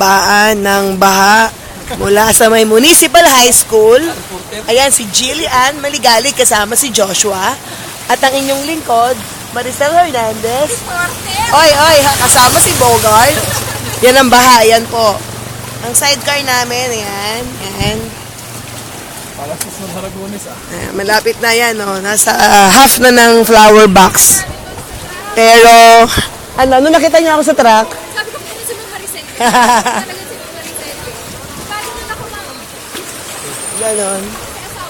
baan ng baha mula sa may Municipal High School. Ayan, si Jillian Maligali kasama si Joshua. At ang inyong lingkod, Maricel Hernandez. Oy, oy, kasama si Bogart. Yan ang baha, yan po. Ang sidecar namin, Haragones ah. Ayan, malapit na yan, oh. Nasa ah, half na ng flower box. Pero, ano, ano nakita niyo ako sa truck? Ganon.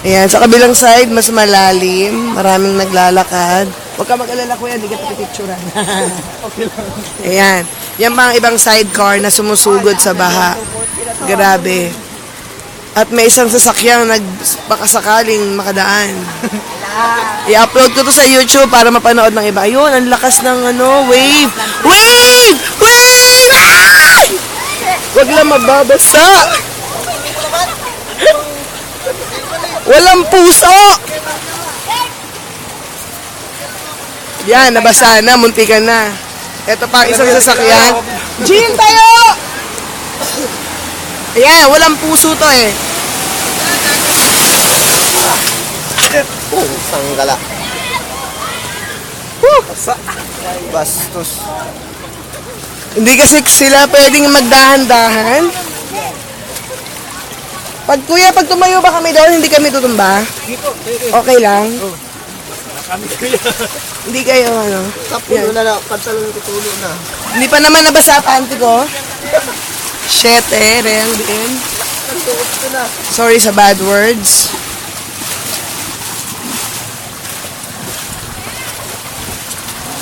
Ayan, sa kabilang side, mas malalim. Maraming naglalakad. Huwag ka mag-alala kuya, hindi ka pipicturan. Okay lang. Ayan. Yan pa ang ibang sidecar na sumusugod sa baha. Grabe. At may isang sasakyang nagpakasakaling makadaan. I-upload ko to sa YouTube para mapanood ng iba. Ayun, ang lakas ng ano. Wave! Wave! Ay! Huwag lang mababasa. Walang puso! Yan, nabasa na, muntikan na. Ito pa ang isang sasakyan. Jean, tayo! Ayan, walang puso to eh. Oh, sanggala. Woo! Bastos. Hindi kasi sila pwedeng magdahan-dahan. Pag kuya, pag tumayo ba kami doon, hindi kami tutumba? Okay lang? Kami kuya. Hindi kayo ano? Tapuno na na, pantalon ko tulo na. Hindi pa naman nabasa panty ko. Shit eh, Reyang din. Sorry sa bad words.